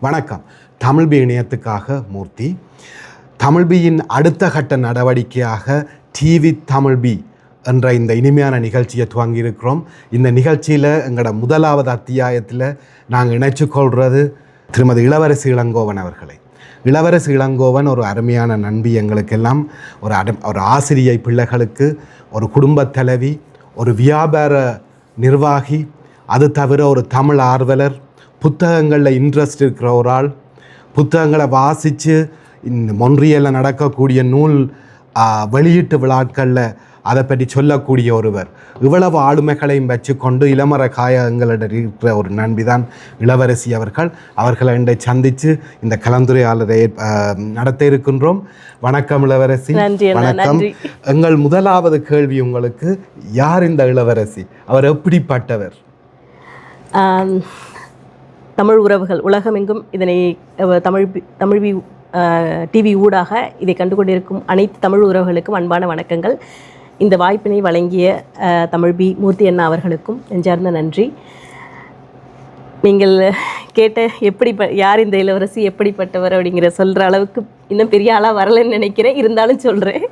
வணக்கம். தமிழ்பி இணையத்துக்காக மூர்த்தி. தமிழ்பியின் அடுத்த கட்ட நடவடிக்கையாக டிவி தமிழ்பி என்ற இந்த இனிமையான நிகழ்ச்சியை துவங்கியிருக்கிறோம். இந்த நிகழ்ச்சியில் எங்களோட முதலாவது அத்தியாயத்தில் நாங்கள் இணைச்சுக்கொள்வது திருமதி இளவரசி இளங்கோவன் அவர்களை. இளவரசி இளங்கோவன் ஒரு அருமையான நண்பி எங்களுக்கெல்லாம் ஒரு அரு ஒரு ஆசிரியை பிள்ளைகளுக்கு ஒரு குடும்பத் தலைவி ஒரு வியாபார நிர்வாகி அது தவிர ஒரு தமிழ் ஆர்வலர் புத்தகங்களில் இன்ட்ரெஸ்ட் இருக்கிற ஒரு ஆள் புத்தகங்களை வாசித்து இந்த மொன்றியலில் நடக்கக்கூடிய நூல் வெளியீட்டு விழாக்களில் அதை பற்றி சொல்லக்கூடிய ஒருவர். இவ்வளவு ஆளுமைகளையும் வச்சுக்கொண்டு இளமர காயங்களிடம் இருக்கிற ஒரு நண்பி தான் இளவரசி அவர்கள். அவர்களை இன்றை சந்தித்து இந்த கலந்துரையாளரை நடத்த இருக்கின்றோம். வணக்கம் இளவரசி. வணக்கம். எங்கள் முதலாவது கேள்வி உங்களுக்கு யார் இந்த இளவரசி? அவர் எப்படிப்பட்டவர்? தமிழ் உறவுகள் உலகமெங்கும் இதனை தமிழ் பி- தமிழ் டிவி ஊடாக இதை கண்டு கொண்டிருக்கும் அனைத்து தமிழ் உறவுகளுக்கும் அன்பான வணக்கங்கள். இந்த வாய்ப்பினை வழங்கிய தமிழ் பி மூர்த்தி அண்ணா அவர்களுக்கும் நெஞ்சார்ந்த நன்றி. நீங்கள் கேட்ட எப்படி ப- யார் இந்த இளவரசி எப்படிப்பட்டவர் அப்படிங்கிற சொல்கிற அளவுக்கு இன்னும் பெரிய ஆளாக வரலைன்னு நினைக்கிறேன். இருந்தாலும் சொல்கிறேன்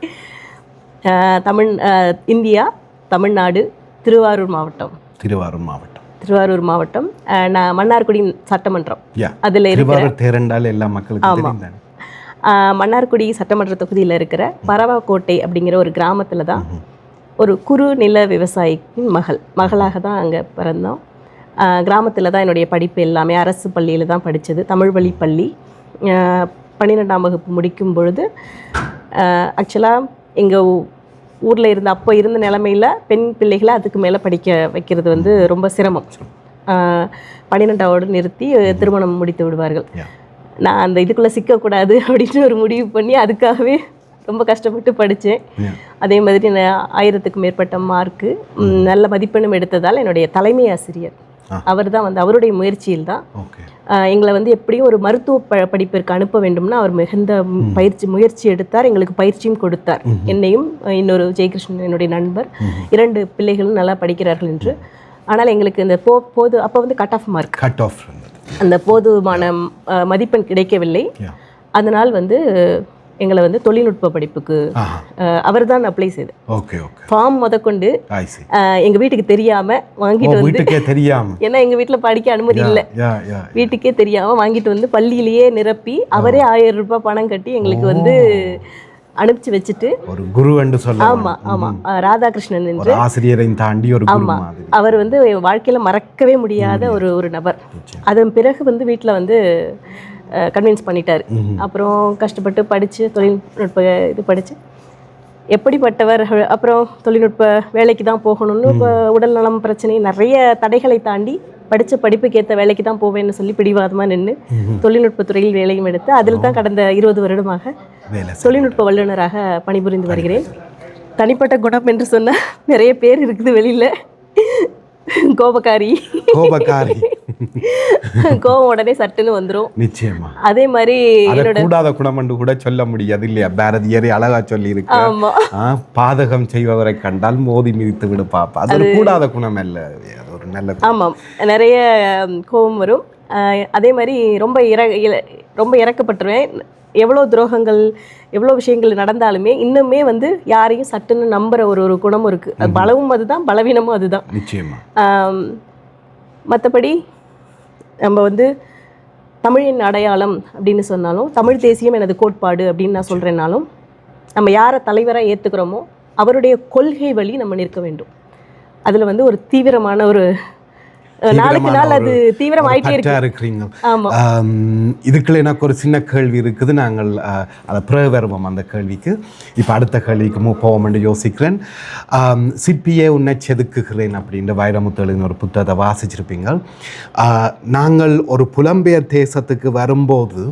தமிழ் இந்தியா தமிழ்நாடு திருவாரூர் மாவட்டம். திருவாரூர் மாவட்டம். திருவாரூர் மாவட்டம் நான் மன்னார்குடி சட்டமன்றம். அதில் இருக்கிற எல்லா மக்களுக்கும் அஹ், மன்னார்குடி சட்டமன்ற தொகுதியில் இருக்கிற பரவாக்கோட்டை அப்படிங்கிற ஒரு கிராமத்தில் தான் ஒரு குறு நில விவசாயியின் மகள். மகளாக தான் அங்கே பிறந்தோம். கிராமத்தில் தான் என்னுடைய படிப்பு எல்லாமே. அரசு பள்ளியில் தான் படித்தது தமிழ் வழி பள்ளி. பன்னிரெண்டாம் வகுப்பு முடிக்கும் பொழுது ஆக்சுவலாக எங்கள் ஊரில் இருந்த அப்போ இருந்த நிலமையில பெண் பிள்ளைகளை அதுக்கு மேலே படிக்க வைக்கிறது வந்து ரொம்ப சிரமம் பன்னிரெண்டாவோடு நிறுத்தி திருமணம் முடித்து விடுவார்கள். நான் அந்த இதுக்குள்ளே சிக்கக்கூடாது அப்படின்னு ஒரு முடிவு பண்ணி அதுக்காகவே ரொம்ப கஷ்டப்பட்டு படித்தேன். அதே மாதிரி நான் ஆயிரத்துக்கும் மேற்பட்ட மார்க்கு நல்ல மதிப்பெண்ணும் எடுத்ததால் என்னுடைய தலைமை ஆசிரியர். அவர் தான் வந்து அவருடைய முயற்சியில் தான் எங்களை வந்து எப்படியும் ஒரு மருத்துவ ப படிப்பிற்கு அனுப்ப வேண்டும்னா அவர் மிகுந்த பயிற்சி முயற்சி எடுத்தார். எங்களுக்கு பயிற்சியும் கொடுத்தார். என்னையும் இன்னொரு ஜெயகிருஷ்ணன் என்னுடைய நண்பர். இரண்டு பிள்ளைகளும் நல்லா படிக்கிறார்கள் என்று. ஆனால் எங்களுக்கு இந்த போ போது அப்போ வந்து cut off mark cut off அந்த போதுமான மதிப்பெண் கிடைக்கவில்லை. அதனால் வந்து எங்களை வந்து தொழில்நுட்ப படிப்புக்கு அவர் தான் அப்ளை செய்து ஓகே ஓகே ஃபார்ம் முதற்கொண்டு எங்க வீட்டுக்கு தெரியாம வாங்கிட்டு வந்து தெரியாம. ஏன்னா எங்க வீட்டில் படிக்க அனுமதி இல்லை. வீட்டுக்கே தெரியாம வாங்கிட்டு வந்து பள்ளியிலேயே நிரப்பி அவரே ஆயிரம் ரூபாய் பணம் கட்டி எங்களுக்கு வந்து அனுப்பிச்சு வச்சுட்டு ஒரு குரு என்று சொல்ல ஆமா ஆமா. ராதாகிருஷ்ணன் என்று. ஒரு ஆசிரியரையும் தாண்டி ஒரு ஆமா. அவர் வந்து வாழ்க்கையில மறக்கவே முடியாத ஒரு ஒரு நபர். அதன் பிறகு வந்து வீட்டில் வந்து கன்வின்ஸ் பண்ணிட்டாரு. அப்புறம் கஷ்டப்பட்டு படிச்சு தொழில்நுட்ப இது படிச்சு எப்படிப்பட்டவர்? அப்புறம் தொழில்நுட்ப வேலைக்கு தான் போகணும்னு இப்போ உடல் நலம் பிரச்சனை நிறைய தடைகளை தாண்டி படித்த படிப்புக்கு ஏற்ற வேலைக்கு தான் போவேன்னு சொல்லி பிடிவாதமாக நின்று தொழில்நுட்பத் துறையில் வேலையும் எடுத்து அதில் தான் கடந்த இருபது வருடமாக தொழில்நுட்ப வல்லுநராக பணிபுரிந்து வருகிறேன். தனிப்பட்ட குணம் என்று சொன்ன நிறைய பேர் இருக்குது வெளியில. கோபக்காரி. கோபக்காரி. கோபம் உடனே சட்டுன்னு வந்துரும். நிச்சயமா. அதே மாதிரி கூடாத குணம் கூட சொல்ல முடியாது இல்லையா? பாரதியரே அழகா சொல்லி இருக்கு ஆமா பாதகம் செய்பவரை கண்டால் மோதி மிதித்து விடு பாப்பா. அது கூடாத குணம் அல்ல. அது ஒரு நல்ல. ஆமாம். நிறைய கோபம் வரும். அதே மாதிரி ரொம்ப இற ரொம்ப இறக்கப்பட்டுருவேன். எவ்வளோ துரோகங்கள் எவ்வளோ விஷயங்கள் நடந்தாலுமே இன்னுமே வந்து யாரையும் சட்டுன்னு நம்புற ஒரு ஒரு குணமும் இருக்குது அது பலமும் அதுதான் பலவீனமும் அதுதான். மற்றபடி நம்ம வந்து தமிழின் அடையாளம் அப்படின்னு சொன்னாலும் தமிழ் தேசியம் எனது கோட்பாடு அப்படின்னு நான் சொல்கிறேன்னாலும் நம்ம யாரை தலைவராக ஏற்றுக்கிறோமோ அவருடைய கொள்கை வழி நம்ம நிற்க வேண்டும். அதில் வந்து ஒரு தீவிரமான ஒரு நாளுக்கு நாள் அது தீவிரமாயிட்டே இருக்கிறீங்க இதுக்குள்ள எனக்கு ஒரு சின்ன கேள்வி இருக்குது. நாங்கள் அதை பிறகு வருவோம் அந்த கேள்விக்கு. இப்போ அடுத்த கேள்விக்கு போவோம் என்று யோசிக்கிறேன். சிற்பியே உன்னை செதுக்குகிறேன் அப்படின்ற வைரமுத்தலின் ஒரு புத்தகத்தை வாசிச்சிருப்பீங்க ஆஹ், நாங்கள் ஒரு புலம்பெயர் தேசத்துக்கு வரும்போது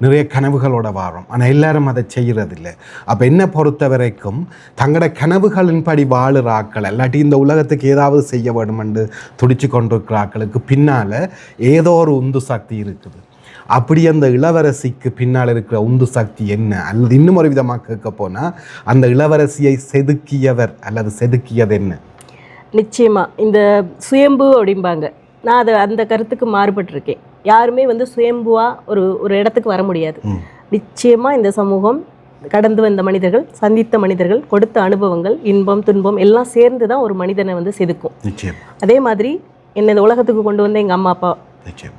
நிறைய கனவுகளோட வாரோம். ஆனால் எல்லாரும் அதை செய்கிறதில்ல அப்போ என்ன பொறுத்த வரைக்கும் தங்களோட கனவுகளின்படி வாழுற ஆக்கள் இல்லாட்டி இந்த உலகத்துக்கு ஏதாவது செய்ய வேணுமென்று துடிச்சு கொண்டிருக்கிற ஆக்களுக்கு பின்னால் ஏதோ ஒரு உந்து சக்தி இருக்குது. அப்படி அந்த இளவரசிக்கு பின்னால் இருக்கிற உந்து சக்தி என்ன? அல்லது இன்னும் ஒரு விதமாக கேட்க போனால் அந்த இளவரசியை செதுக்கியவர் அல்லது செதுக்கியது என்ன? நிச்சயமா. இந்த சுயம்பு அப்படிம்பாங்க. நான் அது அந்த கருத்துக்கு மாறுபட்டிருக்கேன். யாருமே வந்து சுயம்புவா ஒரு ஒரு இடத்துக்கு வர முடியாது. ம். நிச்சயமா இந்த சமூகம் கடந்து வந்த மனிதர்கள் சந்தித்த மனிதர்கள் கொடுத்த அனுபவங்கள் இன்பம் துன்பம் எல்லாம் சேர்ந்து தான் ஒரு மனிதனை வந்து செதுக்கும். அதே மாதிரி என்னை இந்த உலகத்துக்கு கொண்டு வந்த எங்கள் அம்மா அப்பா.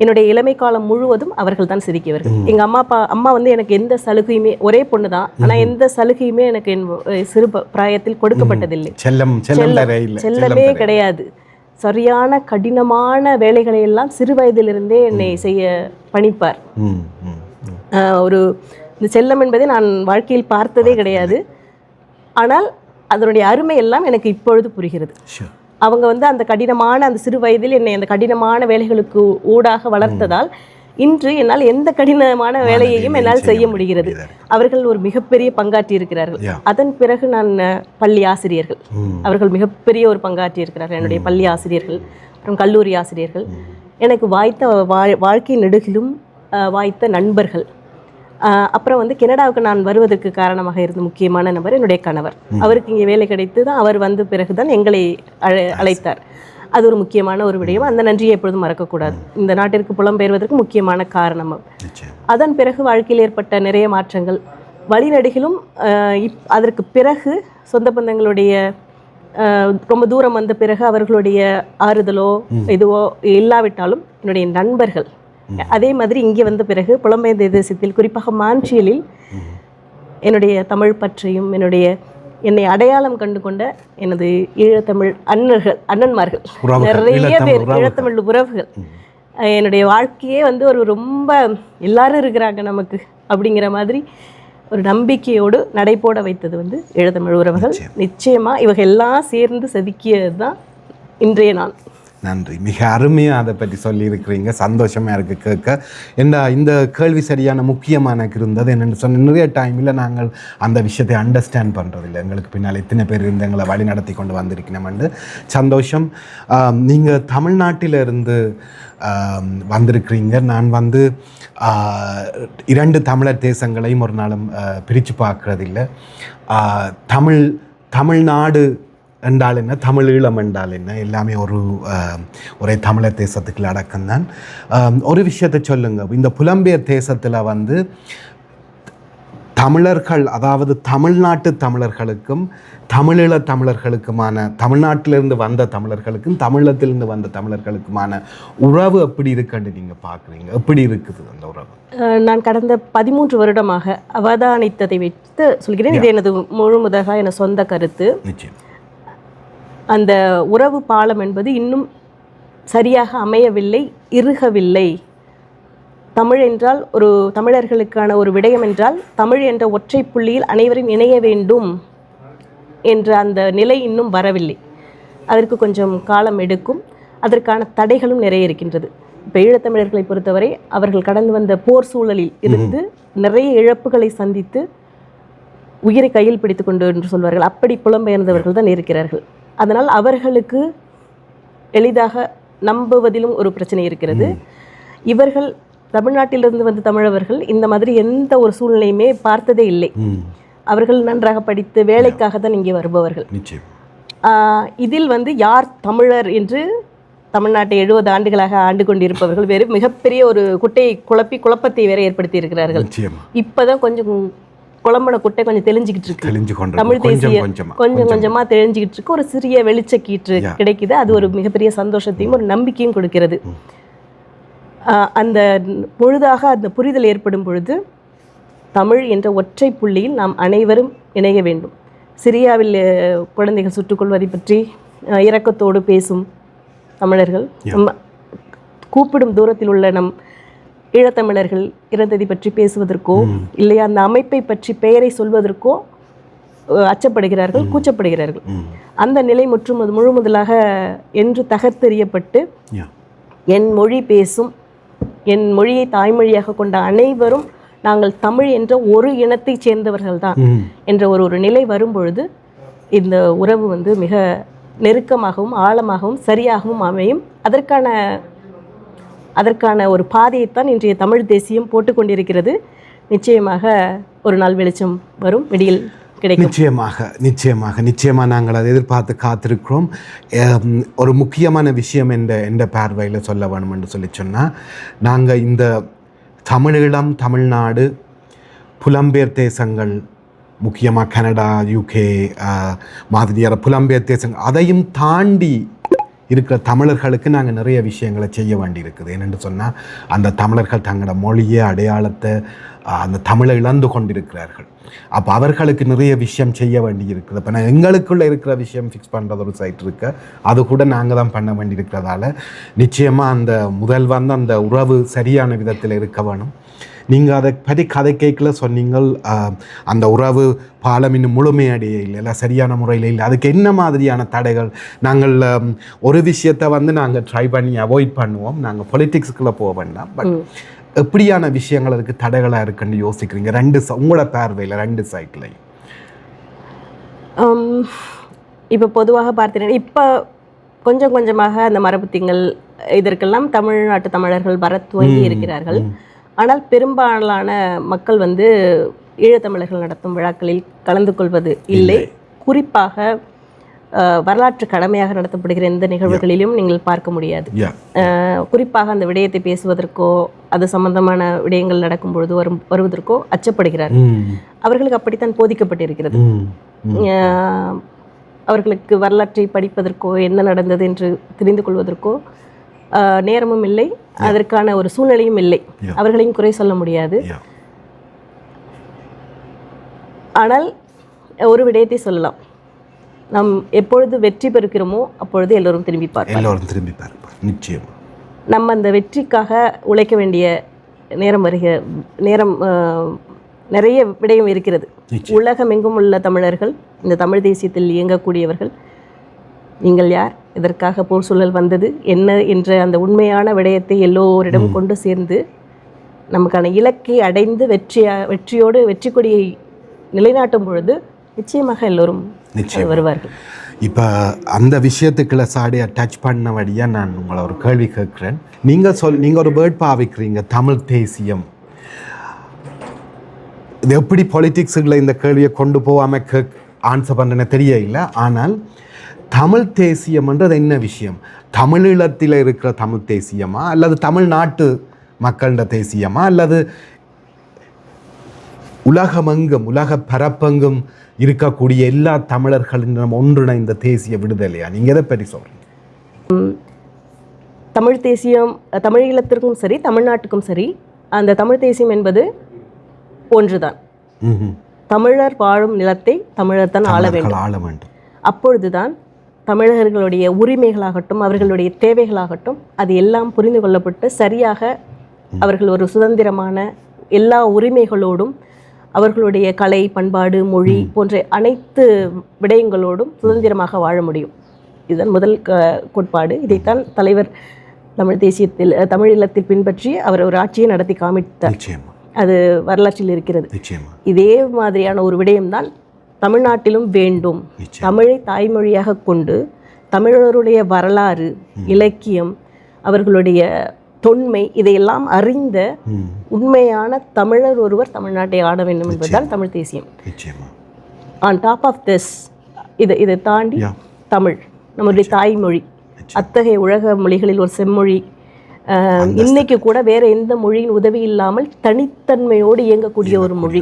என்னுடைய இளமை காலம் முழுவதும் அவர்கள் தான் செதுக்கியவர்கள் எங்கள் அம்மா அப்பா அம்மா வந்து எனக்கு எந்த சலுகையுமே ஒரே பொண்ணு தான். ஆனால் எந்த சலுகையுமே எனக்கு என் சிறு பிராயத்தில் கொடுக்கப்பட்டதில்லை. செல்லம் செல்லம் கிடையாது. சரியான கடினமான வேலைகளை எல்லாம் சிறு வயதிலிருந்தே என்னை செய்ய பணிப்பார். ஒரு இந்த செல்லம் என்பதை நான் வாழ்க்கையில் பார்த்ததே கிடையாது. ஆனால் அதனுடைய அருமை எல்லாம் எனக்கு இப்பொழுது புரிகிறது. அவங்க வந்து அந்த கடினமான அந்த சிறு வயதில் என்னை அந்த கடினமான வேலைகளுக்கு ஊடாக வளர்த்ததால் இன்று என்னால் எந்த கடினமான வேலையையும் என்னால் செய்ய முடிகிறது. அவர்கள் ஒரு மிகப்பெரிய பங்காற்றி இருக்கிறார்கள். அதன் பிறகு நான் பள்ளி ஆசிரியர்கள். அவர்கள் மிகப்பெரிய ஒரு பங்காற்றி இருக்கிறார்கள் என்னுடைய பள்ளி ஆசிரியர்கள் அப்புறம் கல்லூரி ஆசிரியர்கள். எனக்கு வாய்த்த வாழ் வாழ்க்கை நெடுகிலும் வாய்த்த நண்பர்கள். அப்புறம் வந்து கனடாவுக்கு நான் வருவதற்கு காரணமாக இருந்த முக்கியமான நபர் என்னுடைய கணவர். அவருக்கு இங்கே வேலை கிடைத்து தான் அவர் வந்த பிறகு தான் எங்களை அழை அழைத்தார். அது ஒரு முக்கியமான ஒரு விடயம். அந்த நன்றியை எப்பொழுதும் மறக்கக்கூடாது. இந்த நாட்டிற்கு புலம்பெயர்வதற்கு முக்கியமான காரணம் அதன் பிறகு வாழ்க்கையில் ஏற்பட்ட நிறைய மாற்றங்கள். வழிநடுகிலும் அஹ், இப் அதற்கு பிறகு சொந்த பந்தங்களுடைய ரொம்ப தூரம் வந்த பிறகு அவர்களுடைய ஆறுதலோ இதுவோ இல்லாவிட்டாலும் என்னுடைய நண்பர்கள் அதே மாதிரி இங்கே வந்த பிறகு புலம்பெயர்ந்த தேசத்தில் குறிப்பாக மான்ட்ரியலில் என்னுடைய தமிழ் பற்றியும் என்னுடைய என்னை அடையாளம் கண்டு கொண்ட எனது ஈழத்தமிழ் அண்ணர்கள் அண்ணன்மார்கள். நிறைய பேர். ஈழத்தமிழ் உறவுகள். என்னுடைய வாழ்க்கையே வந்து ஒரு ரொம்ப எல்லாரும் இருக்கிறாங்க நமக்கு அப்படிங்கிற மாதிரி ஒரு நம்பிக்கையோடு நடைபோட வைத்தது வந்து ஈழத்தமிழ் உறவுகள். நிச்சயமா. இவங்க எல்லாம் சேர்ந்து செதுக்கியது தான் இன்றைய நாள். நன்றி. மிக அருமையாக அதை பற்றி சொல்லியிருக்கிறீங்க. சந்தோஷமாக இருக்குது கேட்க. என்ன இந்த கேள்வி சரியான முக்கியமாக எனக்கு இருந்தது என்னென்னு சொன்ன நிறைய டைமில் நாங்கள் அந்த விஷயத்தை அண்டர்ஸ்டாண்ட் பண்ணுறதில்லை எங்களுக்கு பின்னால் இத்தனை பேர் இருந்து எங்களை வழி நடத்தி கொண்டு வந்திருக்கணும்னு. சந்தோஷம். நீங்கள் தமிழ்நாட்டில் இருந்து வந்திருக்கிறீங்க. நான் வந்து இரண்டு தமிழர் தேசங்களையும் ஒரு நாளும் பிரித்து பார்க்குறதில்லை. தமிழ் தமிழ்நாடு என்றால் என்ன தமிழ் ஈழம் என்றால் என்ன எல்லாமே ஒரு ஒரே தமிழர் தேசத்துக்குள்ள அடக்கம்தான். ஒரு விஷயத்தை சொல்லுங்க. இந்த புலம்பெயர் தேசத்தில் வந்து தமிழர்கள் அதாவது தமிழ்நாட்டு தமிழர்களுக்கும் தமிழீழ தமிழர்களுக்குமான தமிழ்நாட்டிலிருந்து வந்த தமிழர்களுக்கும் தமிழத்திலிருந்து வந்த தமிழர்களுக்குமான உறவு எப்படி இருக்குன்னு நீங்கள் பார்க்குறீங்க? எப்படி இருக்குது அந்த உறவு? நான் கடந்த பதிமூன்று வருடமாக அவதானித்ததை வைத்து சொல்கிறேன். இது எனது முழு முதலாக என சொந்த கருத்து. நிச்சயம். அந்த உறவு பாலம் என்பது இன்னும் சரியாக அமையவில்லை இறுகவில்லை. தமிழ் என்றால் ஒரு தமிழர்களுக்கான ஒரு விடயம் என்றால் தமிழ் என்ற ஒற்றை புள்ளியில் அனைவரும் இணைய வேண்டும் என்ற அந்த நிலை இன்னும் வரவில்லை. அதற்கு கொஞ்சம் காலம் எடுக்கும். அதற்கான தடைகளும் நிறைய இருக்கின்றது. இப்போ ஈழத்தமிழர்களை பொறுத்தவரை அவர்கள் கடந்து வந்த போர் சூழலில் இருந்து நிறைய இழப்புகளை சந்தித்து உயிரை கையில் பிடித்து கொண்டு என்று சொல்வார்கள். அப்படி புலம்பெயர்ந்தவர்கள் தான் இருக்கிறார்கள். அதனால் அவர்களுக்கு எளிதாக நம்புவதிலும் ஒரு பிரச்சனை இருக்கிறது. இவர்கள் தமிழ்நாட்டிலிருந்து வந்த தமிழவர்கள் இந்த மாதிரி எந்த ஒரு சூழ்நிலையுமே பார்த்ததே இல்லை. அவர்கள் நன்றாக படித்து வேலைக்காக தான் இங்கே வருபவர்கள். இதில் வந்து யார் தமிழர் என்று தமிழ்நாட்டை எழுபது ஆண்டுகளாக ஆண்டு கொண்டிருப்பவர்கள் வேறு மிகப்பெரிய ஒரு குட்டையை குழப்பி குழப்பத்தை வேற ஏற்படுத்தி இருக்கிறார்கள் இப்போதான் கொஞ்சம் குழம்புன குட்டை கொஞ்சம் தெளிஞ்சுக்கிட்டு இருக்கு. தமிழ் கொஞ்சம் தேசிய கொஞ்சமா கொஞ்சம் தெளிஞ்சுக்கிட்டு இருக்கு. ஒரு சிறிய வெளிச்சக்கீற்று Yeah. கிடைக்குது. அது ஒரு மிகப்பெரிய சந்தோஷத்தையும் ஒரு நம்பிக்கையும் கொடுக்கிறது. அந்த பொழுதாக அந்த புரிதல் ஏற்படும் பொழுது தமிழ் என்ற ஒற்றை புள்ளியில் நாம் அனைவரும் இணைய வேண்டும். சிரியாவில் குழந்தைகள் சுட்டுக்கொள்வதை பற்றி இரக்கத்தோடு பேசும் தமிழர்கள் கூப்பிடும் தூரத்தில் உள்ள நம் ஈழத்தமிழர்கள் இறந்ததை பற்றி பேசுவதற்கோ இல்லை அந்த அமைப்பை பற்றி பெயரை சொல்வதற்கோ அச்சப்படுகிறார்கள் கூச்சப்படுகிறார்கள். அந்த நிலை முற்று முது- முழு முதலாக என்று தகர்த்தெறியப்பட்டு என் மொழி பேசும் என் மொழியை தாய்மொழியாக கொண்ட அனைவரும் நாங்கள் தமிழ் என்ற ஒரு இனத்தைச் சேர்ந்தவர்கள்தான் ம். என்ற ஒரு ஒரு நிலை வரும்பொழுது இந்த உறவு வந்து மிக நெருக்கமாகவும் ஆழமாகவும் சரியாகவும் அமையும். அதற்கான அதற்கான ஒரு பாதையைத்தான் இன்றைய தமிழ் தேசியம் போட்டுக்கொண்டிருக்கிறது. நிச்சயமாக ஒரு நாள் வெளிச்சம் வரும் விடியல் கிடைக்கும். நிச்சயமாக நிச்சயமாக நிச்சயமாக நாங்கள் அதை எதிர்பார்த்து காத்திருக்கிறோம். ஒரு முக்கியமான விஷயம் என்ற எந்த பார்வையில் சொல்ல வேணும் என்று சொல்லி சொன்னால் நாங்கள் இந்த தமிழீழம் தமிழ்நாடு புலம்பெயர் தேசங்கள் முக்கியமாக கனடா யூகே மாதிரியான புலம்பெயர் தேசங்கள் அதையும் தாண்டி இருக்கிற தமிழர்களுக்கு நாங்கள் நிறைய விஷயங்களை செய்ய வேண்டி இருக்குது ஏனென்று சொன்னால் அந்த தமிழர்கள் தங்களோட மொழியை அடையாளத்தை அந்த தமிழை இழந்து கொண்டிருக்கிறார்கள். அப்போ அவர்களுக்கு நிறைய விஷயம் செய்ய வேண்டி இருக்குது இப்போ நான் எங்களுக்குள்ளே இருக்கிற விஷயம் ஃபிக்ஸ் பண்ணுறது ஒரு சைட் இருக்கு. அது கூட நாங்கள் தான் பண்ண வேண்டியிருக்கிறதால நிச்சயமாக அந்த முதல் வந்து அந்த உறவு சரியான விதத்தில் இருக்க வேணும். நீங்கள் அதை பற்றி கதை கேட்கல சொன்னீங்கள் அந்த உறவு பாலம் இன்னும் முழுமையடைய இல்லை சரியான முறையில் இல்லை. அதுக்கு என்ன மாதிரியான தடைகள்? நாங்கள் ஒரு விஷயத்தை வந்து நாங்கள் ட்ரை பண்ணி அவாய்ட் பண்ணுவோம். நாங்கள் பொலிட்டிக்ஸுக்குள்ளே போக வேண்டாம். பட் எப்படியான விஷயங்கள் அதுக்கு தடைகளாக இருக்குன்னு யோசிக்கிறீங்க? ரெண்டு உங்களோட பார்வையில் ரெண்டு சைட்லையும் இப்போ பொதுவாக பார்த்தீங்கன்னா இப்போ கொஞ்சம் கொஞ்சமாக அந்த மரபுத்திங்கள் இதற்கெல்லாம் தமிழ்நாட்டு தமிழர்கள் வர துவங்கி இருக்கிறார்கள். ஆனால் பெரும்பாலான மக்கள் வந்து ஈழத்தமிழர்கள் நடத்தும் விழாக்களில் கலந்து கொள்வது இல்லை. குறிப்பாக வரலாற்று கடமையாக நடத்தப்படுகிற எந்த நிகழ்வுகளிலும் நீங்கள் பார்க்க முடியாது. குறிப்பாக அந்த விடயத்தை பேசுவதற்கோ அது சம்பந்தமான விடயங்கள் நடக்கும் பொழுது வரும் வருவதற்கோ அச்சப்படுகிறார். அவர்களுக்கு அப்படித்தான் போதிக்கப்பட்டிருக்கிறது. அவர்களுக்கு வரலாற்றை படிப்பதற்கோ என்ன நடந்தது என்று தெரிந்து கொள்வதற்கோ நேரமும் இல்லை. அதற்கான ஒரு சூழ்நிலையும் இல்லை. அவர்களையும் குறை சொல்ல முடியாது. ஆனால் ஒரு விடயத்தை சொல்லலாம். நாம் எப்பொழுது வெற்றி பெறுகிறோமோ அப்பொழுது எல்லோரும் திரும்பி பார்ப்பார் எல்லோரும் திரும்பி பார்ப்பார். நிச்சயமா. நம்ம அந்த வெற்றிக்காக உழைக்க வேண்டிய நேரம் வருக நேரம் நிறைய விடயம் இருக்கிறது. நிச்சயம். உலகமெங்கும் உள்ள தமிழர்கள் இந்த தமிழ் தேசியத்தில் இயங்கக்கூடியவர்கள் நீங்கள் யார்? இதற்காக போர் சூழல் வந்தது. என்ன என்ற அந்த உண்மையான விடயத்தை எல்லோரிடம் கொண்டு சேர்ந்து நமக்கான இலக்கை அடைந்து வெற்றியா வெற்றியோடு வெற்றி கொடியை நிலைநாட்டும் பொழுது நிச்சயமாக எல்லோரும் நிச்சயம். வருவார்கள். இப்போ அந்த விஷயத்துக்குள்ள சாடியை டச் பண்ண வழியாக நான் உங்களை ஒரு கேள்வி கேட்குறேன். நீங்கள் சொல் நீங்கள் ஒரு வேர்ட் பாவிக்கிறீங்க தமிழ் தேசியம். இது எப்படி பொலிட்டிக்ஸுகளை இந்த கேள்வியை கொண்டு போகாமல் கே ஆன்சர் பண்ணுறேன்னு தெரிய இல்லை ஆனால் தமிழ் தேசியம்ன்றது என்ன விஷயம்? தமிழீழத்தில் இருக்கிற தமிழ் தேசியமா? அல்லது தமிழ்நாட்டு மக்களோட தேசியமா? அல்லது உலகமெங்கும் உலக பரப்பெங்கும் இருக்கக்கூடிய எல்லா தமிழர்களிடம் ஒன்றிணைந்த தேசிய விடுதலையா? நீங்கள் எதை பற்றி சொல்கிறீங்க தமிழ் தேசியம் தமிழீழத்திற்கும் சரி தமிழ்நாட்டுக்கும் சரி அந்த தமிழ் தேசியம் என்பது ஒன்றுதான். தமிழர் வாழும் நிலத்தை தமிழர் தான் ஆள வேண்டும். ஆள வேண்டும். அப்பொழுதுதான் தமிழர்களுடைய உரிமைகளாகட்டும் அவர்களுடைய தேவைகளாகட்டும் அது எல்லாம் புரிந்து கொள்ளப்பட்டு சரியாக அவர்கள் ஒரு சுதந்திரமான எல்லா உரிமைகளோடும் அவர்களுடைய கலை பண்பாடு மொழி போன்ற அனைத்து விடயங்களோடும் சுதந்திரமாக வாழ முடியும். இதுதான் முதல் க- கோட்பாடு. இதைத்தான் தலைவர் தமிழ் தேசியத்தில் தமிழீழத்தில் பின்பற்றி அவர் ஒரு ஆட்சியை நடத்தி காமித்தார். அது வரலாற்றில் இருக்கிறது. இதே மாதிரியான ஒரு விடயம்தான் தமிழ்நாட்டிலும் வேண்டும். தமிழை தாய்மொழியாக கொண்டு தமிழருடைய வரலாறு இலக்கியம் அவர்களுடைய தொன்மை இதையெல்லாம் அறிந்த உண்மையான தமிழர் ஒருவர் தமிழ்நாட்டை ஆட வேண்டும் என்பதுதான் தமிழ் தேசியம். ஆன் டாப் ஆஃப் திஸ் இதை இதை தாண்டி தமிழ் நம்முடைய தாய்மொழி. அத்தகைய உலக மொழிகளில் ஒரு செம்மொழி இன்னைக்கு கூட வேற எந்த மொழியின் உதவி இல்லாமல் தனித்தன்மையோடு இயங்கக்கூடிய ஒரு மொழி.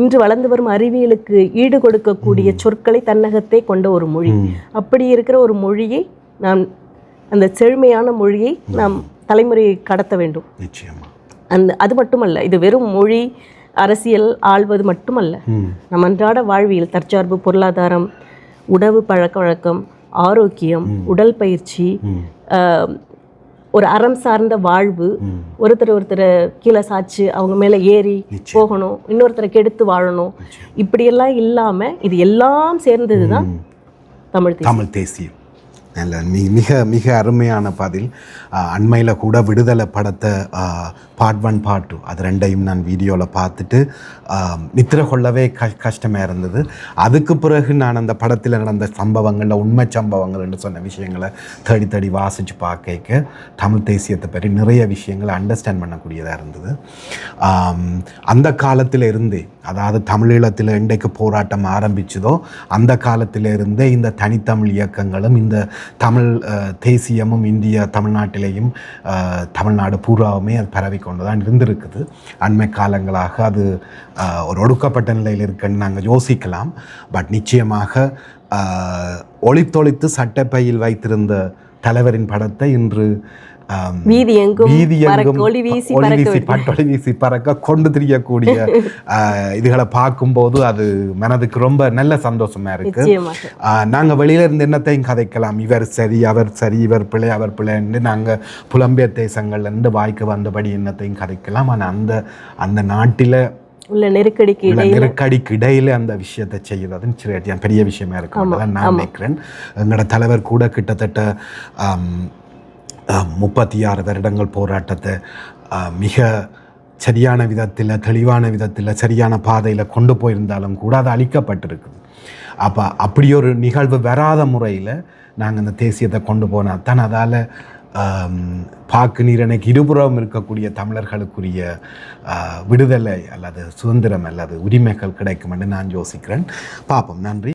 இன்று வளர்ந்து வரும் அறிவியலுக்கு ஈடு கொடுக்கக்கூடிய சொற்களை தன்னகத்தே கொண்ட ஒரு மொழி. அப்படி இருக்கிற ஒரு மொழியை நாம் அந்த செழுமையான மொழியை நாம் தலைமுறையை கடத்த வேண்டும். அந்த அது மட்டுமல்ல இது வெறும் மொழி அரசியல் ஆள்வது மட்டுமல்ல. நம் அன்றாட வாழ்வியல் தற்சார்பு பொருளாதாரம் உணவு பழக்க வழக்கம் ஆரோக்கியம் உடல் பயிற்சி ஒரு அறம் சார்ந்த வாழ்வு ஒருத்தர் ஒருத்தரை கீழே சாச்சு அவங்க மேலே ஏறி. போகணும் இன்னொருத்தரை கெடுத்து வாழணும். இப்படியெல்லாம் இல்லாமல் இது எல்லாம் சேர்ந்தது தான். தமிழ் தமிழ் தேசியம். நல்ல மிக மிக அருமையான பதில் அண்மையில் கூட விடுதலை படத்தை பார்ட் ஒன் பார்ட் டூ அது ரெண்டையும் நான் வீடியோவில் பார்த்துட்டு ஆ, நித்திர கொள்ளவே க கஷ்டமாக இருந்தது. அதுக்கு பிறகு நான் அந்த படத்தில் நடந்த சம்பவங்களில் உண்மை சம்பவங்கள் என்று சொன்ன விஷயங்களை தேடி தேடி வாசித்து பார்க்க தமிழ் தேசியத்தை பற்றி நிறைய விஷயங்களை அண்டர்ஸ்டாண்ட் பண்ணக்கூடியதாக இருந்தது. அந்த காலத்தில் இருந்தே அதாவது தமிழீழத்தில் இன்றைக்கு போராட்டம் ஆரம்பிச்சதோ அந்த காலத்தில் இருந்தே இந்த தனித்தமிழ் இயக்கங்களும் இந்த தமிழ் தேசியமும் இந்திய தமிழ்நாட்டில் நிலையும் தமிழ்நாடு பூராவுமே அது பரவி கொண்டு தான் இருந்திருக்குது. அண்மை காலங்களாக அது ஒரு ஒடுக்கப்பட்ட நிலையில் இருக்குன்னு நாங்கள் யோசிக்கலாம். பட் நிச்சயமாக ஒளித்தொழித்து சட்டப்பையில் வைத்திருந்த தலைவரின் படத்தை இன்று வீதி எங்கும் வீதி பறக்க- எங்கும் ஒளி வீசி. பட்டொளி வீசி பறக்க கொண்டு திரியக்கூடிய இதுகளை பார்க்கும்போது அது மனதுக்கு ரொம்ப நல்ல சந்தோஷமா இருக்கு. நிச்சயமாக. ஆஹ், நாங்க வெளியில இருந்து என்னத்தையும் கதைக்கலாம். இவர் சரி அவர் சரி இவர் பிள்ளை அவர் பிள்ளைன்னு நாங்க புலம்பெயர் தேசங்கள்ல இருந்து வாய்க்கு வந்தபடி என்னத்தையும் கதைக்கலாம். ஆனா அந்த அந்த நாட்டில உள்ள நெருக்கடிக்கு நெருக்கடிக்கு இடையில அந்த விஷயத்தை செய்யறதுன்னு சரி பெரிய விஷயமா இருக்கும் நான் நினைக்கிறேன். எங்களோட தலைவர் கூட கிட்டத்தட்ட முப்பத்தி ஆறு வருடங்கள் போராட்டத்தை மிக சரியான விதத்தில் தெளிவான விதத்தில் சரியான பாதையில் கொண்டு போயிருந்தாலும் கூட அது அழிக்கப்பட்டிருக்குது. அப்போ அப்படி ஒரு நிகழ்வு வராத முறையில் நாங்கள் அந்த தேசியத்தை கொண்டு போனால் தான் அதால் பாக்கு நீரணைக்கு இருபுறம் இருக்கக்கூடிய தமிழர்களுக்குரிய விடுதலை அல்லது சுதந்திரம் அல்லது உரிமைகள் கிடைக்கும் என்று நான் யோசிக்கிறேன். பார்ப்போம். நன்றி.